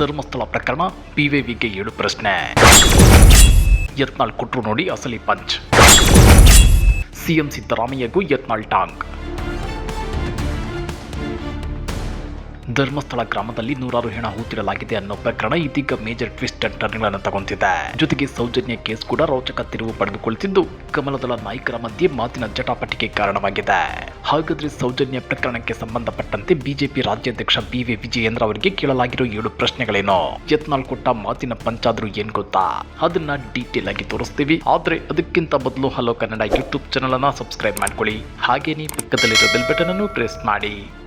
ಧರ್ಮಸ್ಥಳ ಪ್ರಕರಣ ಬಿವೆವಿಗೆ ಏಳು ಪ್ರಶ್ನೆ. ಯತ್ನಾಳ್ ಕೊಟ್ರು ನೋಡಿ ಅಸಲಿ ಪಂಚ್. ಸಿಎಂ ಸಿದ್ದರಾಮಯ್ಯಗೂ ಯತ್ನಾಳ್ ಟಾಂಗ್. ಧರ್ಮಸ್ಥಳ ಗ್ರಾಮದಲ್ಲಿ ನೂರಾರು ಹೆಣ ಹೂತಿರಲಾಗಿದೆ ಅನ್ನೋ ಪ್ರಕರಣ ಇದೀಗ ಮೇಜರ್ ಟ್ವಿಸ್ಟ್ ಅಂಡ್ ಟರ್ನ್ಗಳನ್ನು ತಗೊಂತಿದೆ. ಜೊತೆಗೆ ಸೌಜನ್ಯ ಕೇಸ್ ಕೂಡ ರೋಚಕ ತಿರುವು ಪಡೆದುಕೊಳ್ಳುತ್ತಿದ್ದು ಕಮಲದಳ ನಾಯಕರ ಮಧ್ಯೆ ಮಾತಿನ ಜಟಾಪಟಿಗೆ ಕಾರಣವಾಗಿದೆ. ಹಾಗಾದ್ರೆ ಸೌಜನ್ಯ ಪ್ರಕರಣಕ್ಕೆ ಸಂಬಂಧಪಟ್ಟಂತೆ ಬಿಜೆಪಿ ರಾಜ್ಯಾಧ್ಯಕ್ಷ ಬಿ ವಿ ವಿಜಯೇಂದ್ರ ಅವರಿಗೆ ಕೇಳಲಾಗಿರೋ ಏಳು ಪ್ರಶ್ನೆಗಳೇನೋ? ಯತ್ನಾಲ್ ಕೊಟ್ಟ ಮಾತಿನ ಪಂಚಾದ್ರೂ ಏನ್ ಗೊತ್ತಾ? ಅದನ್ನ ಡೀಟೇಲ್ ಆಗಿ ತೋರಿಸ್ತೀವಿ. ಆದ್ರೆ ಅದಕ್ಕಿಂತ ಮೊದಲು ಹಲೋ ಕನ್ನಡ ಯೂಟ್ಯೂಬ್ ಚಾನಲ್ ಅನ್ನ ಸಬ್ಸ್ಕ್ರೈಬ್ ಮಾಡ್ಕೊಳ್ಳಿ. ಹಾಗೇನೇ ಪಕ್ಕದಲ್ಲಿರೋ ಬೆಲ್ ಬಟನ್ ಅನ್ನು ಪ್ರೆಸ್ ಮಾಡಿ.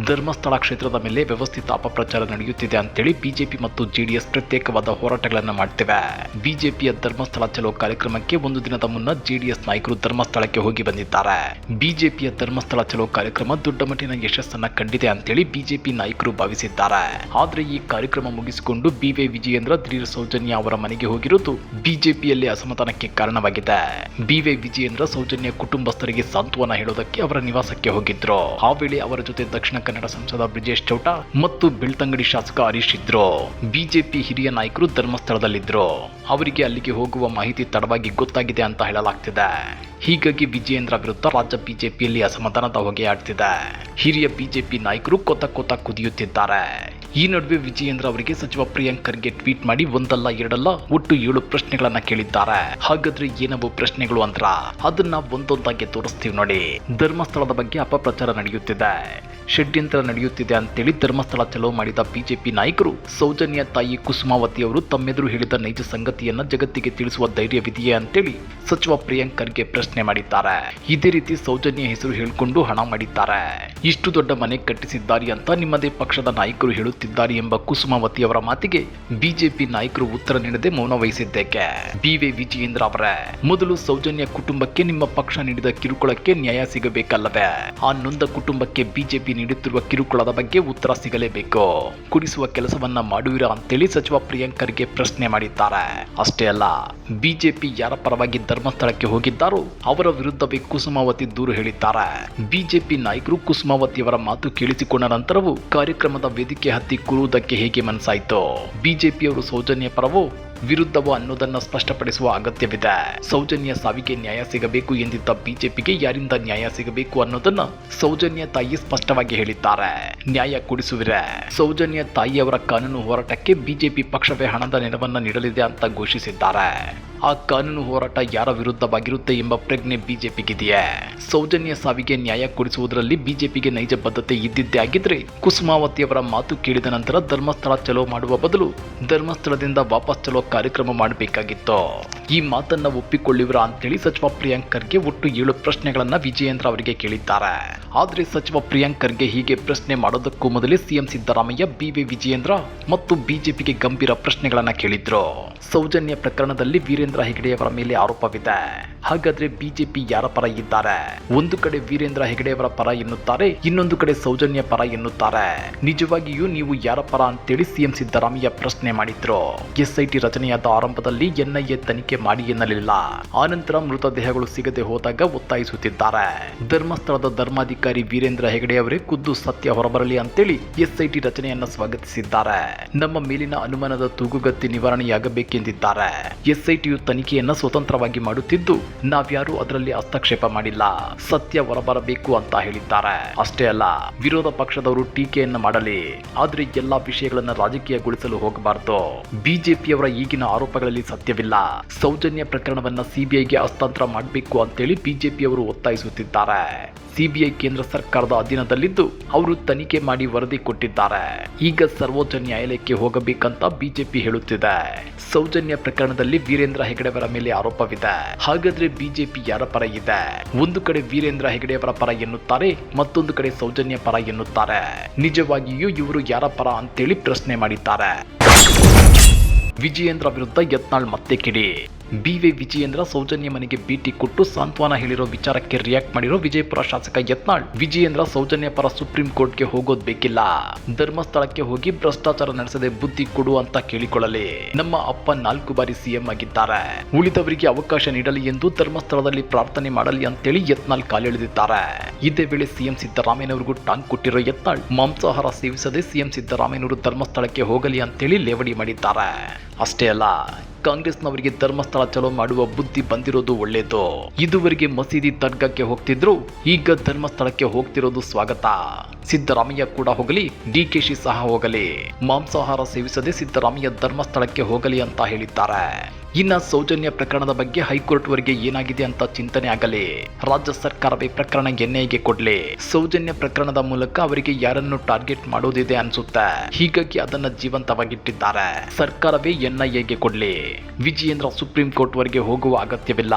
ಧರ್ಮಸ್ಥಳ ಕ್ಷೇತ್ರದ ಮೇಲೆ ವ್ಯವಸ್ಥಿತ ಅಪಪ್ರಚಾರ ನಡೆಯುತ್ತಿದೆ ಅಂತೇಳಿ ಬಿಜೆಪಿ ಮತ್ತು ಜೆಡಿಎಸ್ ಪ್ರತ್ಯೇಕವಾದ ಹೋರಾಟಗಳನ್ನು ಮಾಡ್ತಿವೆ. ಬಿಜೆಪಿಯ ಧರ್ಮಸ್ಥಳ ಚಲೋ ಕಾರ್ಯಕ್ರಮಕ್ಕೆ ಒಂದು ದಿನದ ಮುನ್ನ ಜೆಡಿಎಸ್ ನಾಯಕರು ಧರ್ಮಸ್ಥಳಕ್ಕೆ ಹೋಗಿ ಬಂದಿದ್ದಾರೆ. ಬಿಜೆಪಿಯ ಧರ್ಮಸ್ಥಳ ಚಲೋ ಕಾರ್ಯಕ್ರಮ ದೊಡ್ಡ ಮಟ್ಟಿನ ಯಶಸ್ಸನ್ನ ಕಂಡಿದೆ ಅಂತೇಳಿ ಬಿಜೆಪಿ ನಾಯಕರು ಭಾವಿಸಿದ್ದಾರೆ. ಆದ್ರೆ ಈ ಕಾರ್ಯಕ್ರಮ ಮುಗಿಸಿಕೊಂಡು ಬಿವೈ ವಿಜಯೇಂದ್ರ, ದಿಢೀರ್ ಸೌಜನ್ಯ ಅವರ ಮನೆಗೆ ಹೋಗಿರುವುದು ಬಿಜೆಪಿಯಲ್ಲಿ ಅಸಮಾಧಾನಕ್ಕೆ ಕಾರಣವಾಗಿದೆ. ಬಿವೈ ವಿಜಯೇಂದ್ರ ಸೌಜನ್ಯ ಕುಟುಂಬಸ್ಥರಿಗೆ ಸಾಂತ್ವನ ಹೇಳೋದಕ್ಕೆ ಅವರ ನಿವಾಸಕ್ಕೆ ಹೋಗಿದ್ರು. ಆ ವೇಳೆ ಅವರ ಜೊತೆ ದಕ್ಷಿಣ ಕನ್ನಡ ಸಂಸದ ಬ್ರಿಜೇಶ್ ಚೌಟ ಮತ್ತು ಬೆಳ್ತಂಗಡಿ ಶಾಸಕ ಹರೀಶ್ ಇದ್ರು. ಬಿಜೆಪಿ ಹಿರಿಯ ನಾಯಕರು ಧರ್ಮಸ್ಥಳದಲ್ಲಿದ್ರು. ಅವರಿಗೆ ಅಲ್ಲಿಗೆ ಹೋಗುವ ಮಾಹಿತಿ ತಡವಾಗಿ ಗೊತ್ತಾಗಿದೆ ಅಂತ ಹೇಳಲಾಗ್ತಿದೆ. ಹೀಗಾಗಿ ವಿಜಯೇಂದ್ರ ವಿರುದ್ಧ ರಾಜ್ಯ ಬಿಜೆಪಿಯಲ್ಲಿ ಅಸಮಾಧಾನದ ಹೊಗೆ ಆಡ್ತಿದೆ ಹಿರಿಯ ಬಿಜೆಪಿ ನಾಯಕರು ಕೊತ ಕೊತ ಕುದಿಯುತ್ತಿದ್ದಾರೆ. ಈ ನಡುವೆ ವಿಜಯೇಂದ್ರ ಅವರಿಗೆ ಸಚಿವ ಪ್ರಿಯಾಂಕ್ ಖರ್ಗೆ ಟ್ವೀಟ್ ಮಾಡಿ ಒಂದಲ್ಲ ಎರಡಲ್ಲ ಒಟ್ಟು ಏಳು ಪ್ರಶ್ನೆಗಳನ್ನ ಕೇಳಿದ್ದಾರೆ. ಹಾಗಾದ್ರೆ ಏನವು ಪ್ರಶ್ನೆಗಳು ಅಂದ್ರ? ಅದನ್ನ ಒಂದೊಂದಾಗಿ ತೋರಿಸ್ತೀವಿ ನೋಡಿ. ಧರ್ಮಸ್ಥಳದ ಬಗ್ಗೆ ಅಪಪ್ರಚಾರ ನಡೆಯುತ್ತಿದೆ. ಷಡ್ಯಂತ್ರ ನಡೆಯುತ್ತಿದೆ ಅಂತೇಳಿ ಧರ್ಮಸ್ಥಳ ಚಲೋ ಮಾಡಿದ ಬಿಜೆಪಿ ನಾಯಕರು ಸೌಜನ್ಯ ತಾಯಿ ಕುಸುಮಾವತಿ ಅವರು ತಮ್ಮೆದುರು ಹೇಳಿದ ನೈಜ ಸಂಗತಿಯನ್ನ ಜಗತ್ತಿಗೆ ತಿಳಿಸುವ ಧೈರ್ಯವಿದೆಯೇ ಅಂತೇಳಿ ಸಚಿವ ಪ್ರಿಯಾಂಕ್ ಖರ್ಗೆ ಪ್ರಶ್ನೆ ಮಾಡಿದ್ದಾರೆ. ಇದೇ ರೀತಿ ಸೌಜನ್ಯ ಹೆಸರು ಹೇಳಿಕೊಂಡು ಹಣ ಮಾಡಿದ್ದಾರೆ. ಇಷ್ಟು ದೊಡ್ಡ ಮನೆ ಕಟ್ಟಿಸಿದ್ದಾರೆ ಅಂತ ನಿಮ್ಮದೇ ಪಕ್ಷದ ನಾಯಕರು ಹೇಳುತ್ತಿದ್ದಾರೆ ಎಂಬ ಕುಸುಮಾವತಿ ಅವರ ಮಾತಿಗೆ ಬಿಜೆಪಿ ನಾಯಕರು ಉತ್ತರ ನೀಡದೆ ಮೌನ ವಹಿಸಿದ್ದೇಕೆ? ಬಿವಿ ವಿಜಯೇಂದ್ರ ಅವರೇ, ಮೊದಲು ಸೌಜನ್ಯ ಕುಟುಂಬಕ್ಕೆ ನಿಮ್ಮ ಪಕ್ಷ ನೀಡಿದ ಕಿರುಕುಳಕ್ಕೆ ನ್ಯಾಯ ಸಿಗಬೇಕಲ್ಲವೇ? ಆ ನೊಂದ ಕುಟುಂಬಕ್ಕೆ ಬಿಜೆಪಿ ನೀಡುತ್ತಿರುವ ಕಿರುಕುಳದ ಬಗ್ಗೆ ಉತ್ತರ ಸಿಗಲೇಬೇಕು. ಕುಡಿಸುವ ಕೆಲಸವನ್ನ ಮಾಡುವಿರಾ ಅಂತೇಳಿ ಸಚಿವ ಪ್ರಿಯಾಂಕರ್ಗೆ ಪ್ರಶ್ನೆ ಮಾಡಿದ್ದಾರೆ. ಅಷ್ಟೇ ಅಲ್ಲ, ಬಿಜೆಪಿ ಯಾರ ಪರವಾಗಿ ಧರ್ಮಸ್ಥಳಕ್ಕೆ ಹೋಗಿದ್ದಾರೋ ಅವರ ವಿರುದ್ಧವೇ ಕುಸುಮಾವತಿ ದೂರು ಹೇಳಿದ್ದಾರೆ. ಬಿಜೆಪಿ ನಾಯಕರು ಕುಸುಮಾವತಿಯವರ ಮಾತು ಕೇಳಿಸಿಕೊಂಡ ನಂತರವೂ ಕಾರ್ಯಕ್ರಮದ ವೇದಿಕೆ ಹತ್ತಿ ಕೂರುವುದಕ್ಕೆ ಹೇಗೆ ಮನಸ್ಸಾಯಿತು? ಬಿಜೆಪಿಯವರು ಸೌಜನ್ಯ ಪರವೋ ವಿರುದ್ಧವೋ ಅನ್ನೋದನ್ನ ಸ್ಪಷ್ಟಪಡಿಸುವ ಅಗತ್ಯವಿದೆ. ಸೌಜನ್ಯ ಸಾವಿಗೆ ನ್ಯಾಯ ಸಿಗಬೇಕು ಎಂದಿದ್ದ ಬಿಜೆಪಿಗೆ ಯಾರಿಂದ ನ್ಯಾಯ ಸಿಗಬೇಕು ಅನ್ನೋದನ್ನ ಸೌಜನ್ಯ ತಾಯಿ ಸ್ಪಷ್ಟವಾಗಿ ಹೇಳಿದ್ದಾರೆ. ನ್ಯಾಯ ಕೊಡಿಸುವಿರೆ. ಸೌಜನ್ಯ ತಾಯಿಯವರ ಕಾನೂನು ಹೋರಾಟಕ್ಕೆ ಬಿಜೆಪಿ ಪಕ್ಷವೇ ಹಣದ ನೆರವನ್ನ ನೀಡಲಿದೆ ಅಂತ ಘೋಷಿಸಿದ್ದಾರೆ. ಆ ಕಾನೂನು ಹೋರಾಟ ಯಾರ ವಿರುದ್ಧವಾಗಿರುತ್ತೆ ಎಂಬ ಪ್ರಜ್ಞೆ ಬಿಜೆಪಿಗಿದೆಯೇ? ಸೌಜನ್ಯ ಸಾವಿಗೆ ನ್ಯಾಯ ಕೊಡಿಸುವುದರಲ್ಲಿ ಬಿಜೆಪಿಗೆ ನೈಜ ಬದ್ಧತೆ ಇದ್ದಿದ್ದೇ ಆಗಿದ್ರೆ ಕುಸುಮಾವತಿಯವರ ಮಾತು ಕೇಳಿದ ನಂತರ ಧರ್ಮಸ್ಥಳ ಚಲೋ ಮಾಡುವ ಬದಲು ಧರ್ಮಸ್ಥಳದಿಂದ ವಾಪಸ್ ಚಲೋ ಕಾರ್ಯಕ್ರಮ ಮಾಡಬೇಕಾಗಿತ್ತು? ಈ ಮಾತನ್ನ ಒಪ್ಪಿಕೊಳ್ಳಿವ್ರ ಅಂತೇಳಿ ಸಚಿವ ಪ್ರಿಯಾಂಕ್ ಖರ್ಗೆ ಒಟ್ಟು ಏಳು ಪ್ರಶ್ನೆಗಳನ್ನ ವಿಜಯೇಂದ್ರ ಅವರಿಗೆ ಕೇಳಿದ್ದಾರೆ. ಆದ್ರೆ ಸಚಿವ ಪ್ರಿಯಾಂಕರ್ಗೆ ಹೀಗೆ ಪ್ರಶ್ನೆ ಮಾಡೋದಕ್ಕೂ ಮೊದಲೇ ಸಿಎಂ ಸಿದ್ದರಾಮಯ್ಯ, ಬಿವಿ ವಿಜಯೇಂದ್ರ ಮತ್ತು ಬಿಜೆಪಿಗೆ ಗಂಭೀರ ಪ್ರಶ್ನೆಗಳನ್ನ ಕೇಳಿದ್ರು. ಸೌಜನ್ಯ ಪ್ರಕರಣದಲ್ಲಿ ವೀರೇಂದ್ರ ಹೆಗಡೆಯವರ ಮೇಲೆ ಆರೋಪವಿದೆ. ಹಾಗಾದ್ರೆ ಬಿಜೆಪಿ ಯಾರ ಪರ ಇದ್ದಾರೆ? ಒಂದು ಕಡೆ ವೀರೇಂದ್ರ ಹೆಗಡೆಯವರ ಪರ ಎನ್ನುತ್ತಾರೆ, ಇನ್ನೊಂದು ಕಡೆ ಸೌಜನ್ಯ ಪರ ಎನ್ನುತ್ತಾರೆ. ನಿಜವಾಗಿಯೂ ನೀವು ಯಾರ ಪರ ಅಂತೇಳಿ ಸಿಎಂ ಸಿದ್ದರಾಮಯ್ಯ ಪ್ರಶ್ನೆ ಮಾಡಿದ್ರು. ಎಸ್ಐಟಿ ರಚನೆಯಾದ ಆರಂಭದಲ್ಲಿ ಎನ್ಐಎ ತನಿಖೆ ಮಾಡಿ ಎನ್ನಲಿಲ್ಲ. ಆನಂತರ ಮೃತದೇಹಗಳು ಸಿಗದೆ ಹೋದಾಗ ಒತ್ತಾಯಿಸುತ್ತಿದ್ದಾರೆ. ಧರ್ಮಸ್ಥಳದ ಧರ್ಮಾಧಿಕಾರಿ ವೀರೇಂದ್ರ ಹೆಗಡೆ ಅವರೇ ಖುದ್ದು ಸತ್ಯ ಹೊರಬರಲಿ ಅಂತೇಳಿ ಎಸ್ಐಟಿ ರಚನೆಯನ್ನ ಸ್ವಾಗತಿಸಿದ್ದಾರೆ. ನಮ್ಮ ಮೇಲಿನ ಅನುಮಾನದ ತೂಗುಗತ್ತಿ ನಿವಾರಣೆಯಾಗಬೇಕೆಂದಿದ್ದಾರೆ. ಎಸ್ಐಟಿಯು ತನಿಖೆಯನ್ನ ಸ್ವತಂತ್ರವಾಗಿ ಮಾಡುತ್ತಿದ್ದು, ನಾವ್ಯಾರೂ ಅದರಲ್ಲಿ ಹಸ್ತಕ್ಷೇಪ ಮಾಡಿಲ್ಲ. ಸತ್ಯ ಹೊರಬರಬೇಕು ಅಂತ ಹೇಳಿದ್ದಾರೆ. ಅಷ್ಟೇ ಅಲ್ಲ, ವಿರೋಧ ಪಕ್ಷದವರು ಟೀಕೆಯನ್ನ ಮಾಡಲಿ. ಆದ್ರೆ ಎಲ್ಲಾ ವಿಷಯಗಳನ್ನ ರಾಜಕೀಯಗೊಳಿಸಲು ಹೋಗಬಾರದು. ಬಿಜೆಪಿಯವರ ಈಗಿನ ಆರೋಪಗಳಲ್ಲಿ ಸತ್ಯವಿಲ್ಲ. ಸೌಜನ್ಯ ಪ್ರಕರಣವನ್ನ ಸಿಬಿಐಗೆ ಹಸ್ತಾಂತರ ಮಾಡಬೇಕು ಅಂತೇಳಿ ಬಿಜೆಪಿಯವರು ಒತ್ತಾಯಿಸುತ್ತಿದ್ದಾರೆ. ಸಿಬಿಐ ಕೇಂದ್ರ ಸರ್ಕಾರದ ಅಧೀನದಲ್ಲಿದ್ದು ಅವರು ತನಿಖೆ ಮಾಡಿ ವರದಿ ಕೊಟ್ಟಿದ್ದಾರೆ. ಈಗ ಸರ್ವೋಚ್ಚ ನ್ಯಾಯಾಲಯಕ್ಕೆ ಹೋಗಬೇಕಂತ ಬಿಜೆಪಿ ಹೇಳುತ್ತಿದೆ. ಸೌಜನ್ಯ ಪ್ರಕರಣದಲ್ಲಿ ವೀರೇಂದ್ರ ಹೆಗಡೆಯವರ ಮೇಲೆ ಆರೋಪವಿದೆ. ಹಾಗಾದ್ರೆ ಬಿಜೆಪಿ ಯಾರ ಪರ ಇದೆ? ಒಂದು ಕಡೆ ವೀರೇಂದ್ರ ಹೆಗಡೆಯವರ ಪರ ಎನ್ನುತ್ತಾರೆ, ಮತ್ತೊಂದು ಕಡೆ ಸೌಜನ್ಯ ಪರ ಎನ್ನುತ್ತಾರೆ. ನಿಜವಾಗಿಯೂ ಇವರು ಯಾರ ಪರ ಅಂತೇಳಿ ಪ್ರಶ್ನೆ ಮಾಡಿದ್ದಾರೆ. ವಿಜಯೇಂದ್ರ ವಿರುದ್ಧ ಯತ್ನಾಳ್ ಮತ್ತೆ ಕಿಡಿ. ಬಿ ವಿ ವಿಜಯೇಂದ್ರ ಸೌಜನ್ಯ ಮನೆಗೆ ಭೇಟಿ ಕೊಟ್ಟು ಸಾಂತ್ವನ ಹೇಳಿರೋ ವಿಚಾರಕ್ಕೆ ರಿಯಾಕ್ಟ್ ಮಾಡಿರೋ ವಿಜಯಪುರ ಶಾಸಕ ಯತ್ನಾಳ್. ವಿಜಯೇಂದ್ರ ಸೌಜನ್ಯ ಪರ ಸುಪ್ರೀಂ ಕೋರ್ಟ್ಗೆ ಹೋಗೋದ್ ಬೇಕಿಲ್ಲ. ಧರ್ಮಸ್ಥಳಕ್ಕೆ ಹೋಗಿ ಭ್ರಷ್ಟಾಚಾರ ನಡೆಸದೆ ಬುದ್ಧಿ ಕೊಡು ಅಂತ ಕೇಳಿಕೊಳ್ಳಲಿ ನಮ್ಮ ಅಪ್ಪ ನಾಲ್ಕು ಬಾರಿ ಸಿಎಂ ಆಗಿದ್ದಾರೆ. ಉಳಿದವರಿಗೆ ಅವಕಾಶ ನೀಡಲಿ ಎಂದು ಧರ್ಮಸ್ಥಳದಲ್ಲಿ ಪ್ರಾರ್ಥನೆ ಮಾಡಲಿ ಅಂತೇಳಿ ಯತ್ನಾಳ್ ಕಾಲೆಳೆದಿದ್ದಾರೆ ಇದೇ ವೇಳೆ ಸಿಎಂ ಸಿದ್ದರಾಮಯ್ಯನವರಿಗೂ ಟಾಂಗ್ ಕೊಟ್ಟಿರೋ ಯತ್ನಾಳ್ ಮಾಂಸಾಹಾರ ಸೇವಿಸದೆ ಸಿಎಂ ಸಿದ್ದರಾಮಯ್ಯನವರು ಧರ್ಮಸ್ಥಳಕ್ಕೆ ಹೋಗಲಿ ಅಂತೇಳಿ ಲೇವಡಿ ಮಾಡಿದ್ದಾರೆ. ಅಷ್ಟೇ ಅಲ್ಲ ಕಾಂಗ್ರೆಸ್ನವರಿಗೆ ಧರ್ಮಸ್ಥಳ ಚಲೋ ಮಾಡುವ ಬುದ್ಧಿ ಬಂದಿರೋದು ಒಳ್ಳೇದು. ಇದುವರೆಗೆ ಮಸೀದಿ ತರ್ಗಕ್ಕೆ ಹೋಗ್ತಿದ್ರು, ಈಗ ಧರ್ಮಸ್ಥಳಕ್ಕೆ ಹೋಗ್ತಿರೋದು ಸ್ವಾಗತ. ಸಿದ್ದರಾಮಯ್ಯ ಕೂಡ ಹೋಗಲಿ ಡಿಕೆಶಿ ಸಹ ಹೋಗಲಿ. ಮಾಂಸಾಹಾರ ಸೇವಿಸದೆ ಸಿದ್ದರಾಮಯ್ಯ ಧರ್ಮಸ್ಥಳಕ್ಕೆ ಹೋಗಲಿ ಅಂತ ಹೇಳಿದ್ದಾರೆ. ಇನ್ನ ಸೌಜನ್ಯ ಪ್ರಕರಣದ ಬಗ್ಗೆ ಹೈಕೋರ್ಟ್ ವರೆಗೆ ಏನಾಗಿದೆ ಅಂತ ಚಿಂತನೆ ಆಗಲಿ. ರಾಜ್ಯ ಸರ್ಕಾರವೇ ಪ್ರಕರಣ ಎನ್ಐಗೆ ಕೊಡ್ಲಿ. ಸೌಜನ್ಯ ಪ್ರಕರಣದ ಮೂಲಕ ಅವರಿಗೆ ಯಾರನ್ನು ಟಾರ್ಗೆಟ್ ಮಾಡೋದಿದೆ ಅನ್ಸುತ್ತೆ. ಹೀಗಾಗಿ ಅದನ್ನ ಜೀವಂತವಾಗಿಟ್ಟಿದ್ದಾರೆ. ಸರ್ಕಾರವೇ ಎನ್ಐಎಗೆ ಕೊಡ್ಲಿ. ವಿಜಯೇಂದ್ರ ಸುಪ್ರೀಂ ಕೋರ್ಟ್ ವರೆಗೆ ಹೋಗುವ ಅಗತ್ಯವಿಲ್ಲ.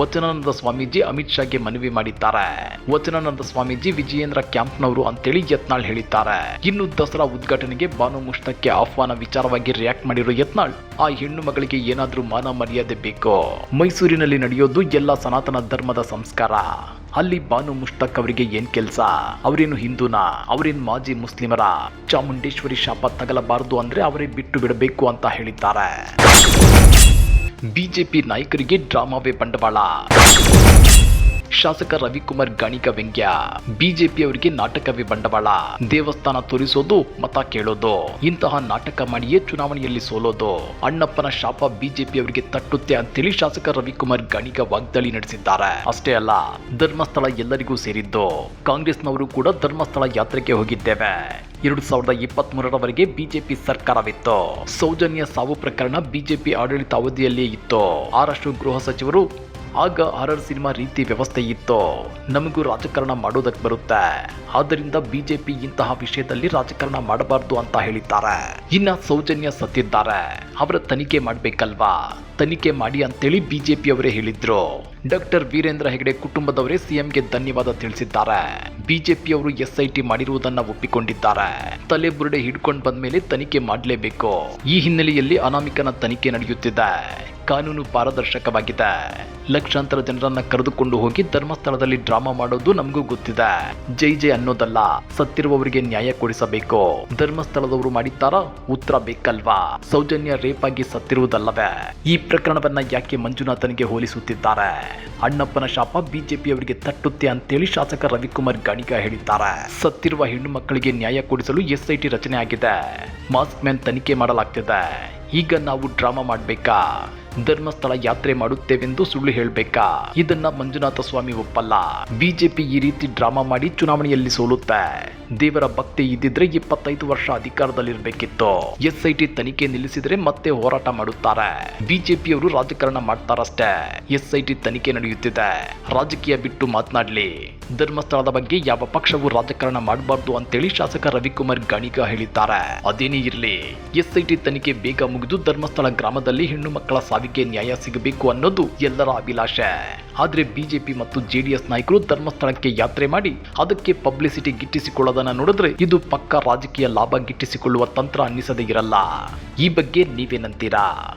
ವಚನಾನಂದ ಸ್ವಾಮೀಜಿ ಅಮಿತ್ ಶಾಗೆ ಮನವಿ ಮಾಡಿದ್ದಾರೆ. ವಚನಾನಂದ ಸ್ವಾಮೀಜಿ ವಿಜಯೇಂದ್ರ ಕ್ಯಾಂಪ್ನವರು ಅಂತೇಳಿ ಯತ್ನಾಳ್ ಹೇಳಿದ್ದಾರೆ. ಇನ್ನು ದಸರಾ ಉದ್ಘಾಟನೆಗೆ ಬಾನು ಮುಷ್ಟಕ್ಕೆ ಆಹ್ವಾನ ವಿಚಾರವಾಗಿ ರಿಯಾಕ್ಟ್ ಮಾಡಿರೋ ಯತ್ನಾಳ್, ಆ ಹೆಣ್ಣು ಮಗಳಿಗೆ ಏನಾದ್ರೂ ಮಾನ ಮರ್ಯಾದೆ ಬೇಕು ಮೈಸೂರಿನಲ್ಲಿ ನಡೆಯೋದು ಎಲ್ಲ ಸನಾತನ ಧರ್ಮದ ಸಂಸ್ಕಾರ. ಅಲ್ಲಿ ಬಾನು ಮುಷ್ತಕ್ ಅವರಿಗೆ ಏನ್ ಕೆಲ್ಸ? ಅವರೇನು ಹಿಂದೂನಾ? ಅವರೇನು ಮಾಜಿ ಮುಸ್ಲಿಮರ? ಚಾಮುಂಡೇಶ್ವರಿ ಶಾಪ ತಗಲಬಾರದು ಅಂದ್ರೆ ಅವರೇ ಬಿಟ್ಟು ಬಿಡಬೇಕು ಅಂತ ಹೇಳಿದ್ದಾರೆ. ಬಿಜೆಪಿ ನಾಯಕರಿಗೆ ಡ್ರಾಮಾವೇ ಬಂಡವಾಳ. ಶಾಸಕ ರವಿಕುಮಾರ್ ಗಣಿಗ ವ್ಯಂಗ್ಯ. ಬಿಜೆಪಿ ಅವರಿಗೆ ನಾಟಕವೇ ಬಂಡವಾಳ. ದೇವಸ್ಥಾನ ತೋರಿಸೋದು, ಮತ ಕೇಳೋದು. ಇಂತಹ ನಾಟಕ ಮಾಡಿಯೇ ಚುನಾವಣೆಯಲ್ಲಿ ಸೋಲೋದು. ಅಣ್ಣಪ್ಪನ ಶಾಪ ಬಿಜೆಪಿ ಅವರಿಗೆ ತಟ್ಟುತ್ತೆ ಅಂತೇಳಿ ಶಾಸಕ ರವಿಕುಮಾರ್ ಗಣಿಕ ವಾಗ್ದಾಳಿ ನಡೆಸಿದ್ದಾರೆ. ಅಷ್ಟೇ ಅಲ್ಲ, ಧರ್ಮಸ್ಥಳ ಎಲ್ಲರಿಗೂ ಸೇರಿದ್ದು. ಕಾಂಗ್ರೆಸ್ನವರು ಕೂಡ ಧರ್ಮಸ್ಥಳ ಯಾತ್ರೆಗೆ ಹೋಗಿದ್ದೇವೆ. ಎರಡು ಸಾವಿರದ ಇಪ್ಪತ್ತ್ ಮೂರರವರೆಗೆ ಬಿಜೆಪಿ ಸರ್ಕಾರವಿತ್ತು. ಸೌಜನ್ಯ ಸಾವು ಪ್ರಕರಣ ಬಿಜೆಪಿ ಆಡಳಿತ ಅವಧಿಯಲ್ಲಿಯೇ ಇತ್ತು ಆರಷ್ಟು ಗೃಹ ಸಚಿವರು ಆಗ ಹಾರರ್ ಸಿನಿಮಾ ರೀತಿ ವ್ಯವಸ್ಥೆ ಇತ್ತು. ನಮಗೂ ರಾಜಕಾರಣ ಮಾಡೋದಕ್ಕೆ ಬರುತ್ತೆ. ಆದ್ದರಿಂದ ಬಿಜೆಪಿ ಇಂತಹ ವಿಷಯದಲ್ಲಿ ರಾಜಕಾರಣ ಮಾಡಬಾರ್ದು ಅಂತ ಹೇಳಿದ್ದಾರೆ. ಇನ್ನ ಸೌಜನ್ಯ ಸತ್ತಿದ್ದಾರೆ. ಅವರ ತನಿಖೆ ಮಾಡ್ಬೇಕಲ್ವಾ? ತನಿಖೆ ಮಾಡಿ ಅಂತೇಳಿ ಬಿಜೆಪಿ ಅವರೇ ಹೇಳಿದ್ರು. ಡಾಕ್ಟರ್ ವೀರೇಂದ್ರ ಹೆಗಡೆ ಕುಟುಂಬದವರೇ ಸಿಎಂಗೆ ಧನ್ಯವಾದ ತಿಳಿಸಿದ್ದಾರೆ. ಬಿಜೆಪಿ ಅವರು ಎಸ್ಐಟಿ ಮಾಡಿರುವುದನ್ನ ಒಪ್ಪಿಕೊಂಡಿದ್ದಾರೆ. ತಲೆ ಬುರುಡೆ ಹಿಡ್ಕೊಂಡು ಬಂದ್ಮೇಲೆ ತನಿಖೆ ಮಾಡಲೇಬೇಕು. ಈ ಹಿನ್ನೆಲೆಯಲ್ಲಿ ಅನಾಮಿಕನ ತನಿಖೆ ನಡೆಯುತ್ತಿದೆ. ಕಾನೂನು ಪಾರದರ್ಶಕವಾಗಿದೆ. ಲಕ್ಷಾಂತರ ಜನರನ್ನ ಕರೆದುಕೊಂಡು ಹೋಗಿ ಧರ್ಮಸ್ಥಳದಲ್ಲಿ ಡ್ರಾಮಾ ಮಾಡೋದು ನಮಗೂ ಗೊತ್ತಿದೆ. ಜೈ ಜೈ ಅನ್ನೋದಲ್ಲ, ಸತ್ತಿರುವವರಿಗೆ ನ್ಯಾಯ ಕೊಡಿಸಬೇಕು. ಧರ್ಮಸ್ಥಳದವರು ಮಾಡಿದ್ದಾರ? ಉತ್ತರ ಬೇಕಲ್ವಾ? ಸೌಜನ್ಯ ರೇಪ್ ಆಗಿ ಸತ್ತಿರುವುದಲ್ಲವೇ? ಈ ಪ್ರಕರಣವನ್ನ ಯಾಕೆ ಮಂಜುನಾಥನಿಗೆ ಹೋಲಿಸುತ್ತಿದ್ದಾರೆ? ಅಣ್ಣಪ್ಪನ ಶಾಪ ಬಿಜೆಪಿ ಅವರಿಗೆ ತಟ್ಟುತ್ತೆ ಅಂತೇಳಿ ಶಾಸಕ ರವಿಕುಮಾರ್ ಗಾಣಿಗ ಹೇಳಿದ್ದಾರೆ. ಸತ್ತಿರುವ ಹೆಣ್ಣು ಮಕ್ಕಳಿಗೆ ನ್ಯಾಯ ಕೊಡಿಸಲು ಎಸ್ಐಟಿ ರಚನೆ ಆಗಿದೆ. ಮಾಸ್ಕ್ ಮ್ಯಾನ್ ತನಿಖೆ ಮಾಡಲಾಗ್ತಿದೆ. ಈಗ ನಾವು ಡ್ರಾಮಾ ಮಾಡಬೇಕಾ? ಧರ್ಮಸ್ಥಳ ಯಾತ್ರೆ ಮಾಡುತ್ತೇವೆಂದು ಸುಳ್ಳು ಹೇಳಬೇಕಾ? ಇದನ್ನ ಮಂಜುನಾಥ ಸ್ವಾಮಿ ಒಪ್ಪಲ್ಲ. ಬಿಜೆಪಿ ಈ ರೀತಿ ಡ್ರಾಮಾ ಮಾಡಿ ಚುನಾವಣೆಯಲ್ಲಿ ಸೋಲುತ್ತೆ. ದೇವರ ಭಕ್ತಿ ಇದ್ದಿದ್ರೆ ಇಪ್ಪತ್ತೈದು ವರ್ಷ ಅಧಿಕಾರದಲ್ಲಿರ್ಬೇಕಿತ್ತು. ಟಿ ತನಿಖೆ ನಿಲ್ಲಿಸಿದ್ರೆ ಮತ್ತೆ ಹೋರಾಟ ಮಾಡುತ್ತಾರೆ. ಬಿಜೆಪಿಯವರು ರಾಜಕಾರಣ ಮಾಡ್ತಾರಷ್ಟೇ. ಎಸ್ ಐ ಟಿ ತನಿಖೆ ನಡೆಯುತ್ತಿದೆ. ರಾಜಕೀಯ ಬಿಟ್ಟು ಮಾತನಾಡ್ಲಿ. ಧರ್ಮಸ್ಥಳದ ಬಗ್ಗೆ ಯಾವ ಪಕ್ಷವೂ ರಾಜಕಾರಣ ಮಾಡಬಾರ್ದು ಅಂತೇಳಿ ಶಾಸಕ ರವಿಕುಮಾರ್ ಗಾಣಿಗ ಹೇಳಿದ್ದಾರೆ. ಅದೇನೇ ಇರಲಿ, ಎಸ್ಐಟಿ ತನಿಖೆ ಬೇಗ ಮುಗಿದು ಧರ್ಮಸ್ಥಳ ಗ್ರಾಮದಲ್ಲಿ ಹೆಣ್ಣು ಮಕ್ಕಳ ಸಾವಿಗೆ ನ್ಯಾಯ ಸಿಗಬೇಕು ಅನ್ನೋದು ಎಲ್ಲರ ಅಭಿಲಾಷೆ. ಆದ್ರೆ ಬಿಜೆಪಿ ಮತ್ತು ಜೆಡಿಎಸ್ ನಾಯಕರು ಧರ್ಮಸ್ಥಳಕ್ಕೆ ಯಾತ್ರೆ ಮಾಡಿ ಅದಕ್ಕೆ ಪಬ್ಲಿಸಿಟಿ ಗಿಟ್ಟಿಸಿಕೊಳ್ಳೋದನ್ನ ನೋಡಿದ್ರೆ ಇದು ಪಕ್ಕ ರಾಜಕೀಯ ಲಾಭ ಗಿಟ್ಟಿಸಿಕೊಳ್ಳುವ ತಂತ್ರ ಅನ್ನಿಸದೇ ಇರಲ್ಲ. ಈ ಬಗ್ಗೆ ನೀವೇನಂತೀರಾ?